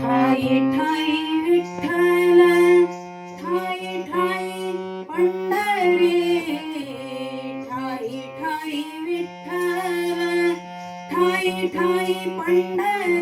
ठाई ठाई विठ्ठल ठाई ठाई पंढरी ठाई ठाई विठ्ठल ठाई ठाई पंढरी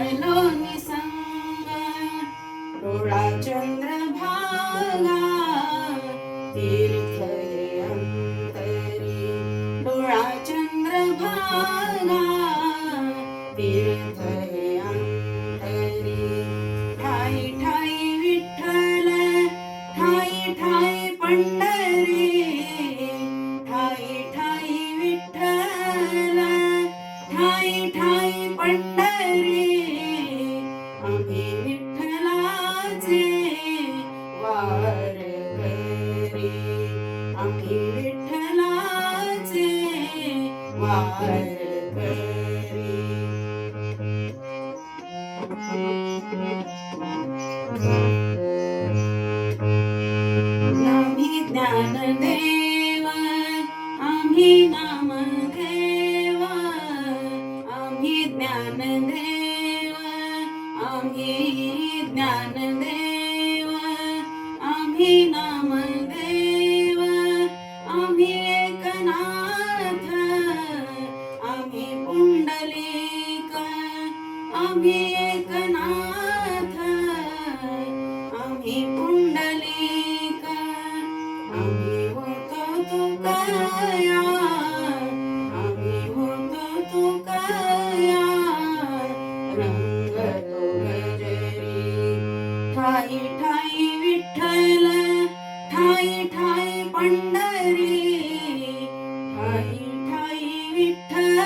निसंग डोळा चंद्र भागा. तीर्थ हे अंतरी. डोळा चंद्र भागा. आम्ही विठ्ठल ठाई ठाई पंढरी ठाई ठाई विठ्ठल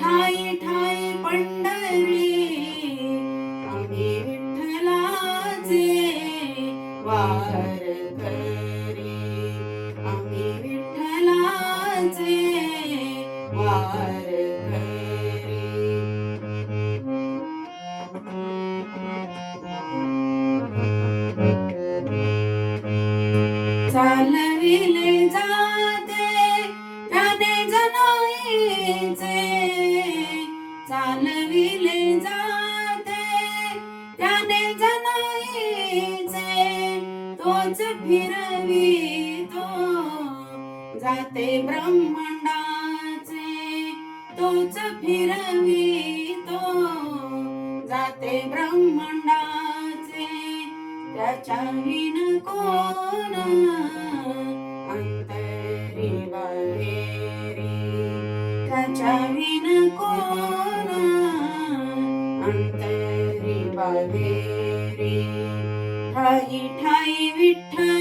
ठाई ठाई पंढरी आम्ही विठ्ठलाचे वारकरी आम्ही विठ्ठलाचे वार दिले जाते त्याने जनाईचे. चालविले जाते त्याने जनाईचे. तोच फिरवितो जाते ब्रह्मांडाचे. तोच फिरवितो जाते ब्रह्मांडाचे. त्याच्या विन कोण अंतरी बाहेरी त्याच्या विन कोण अंतरी बाहेरी ठाई ठाई विठ्ठल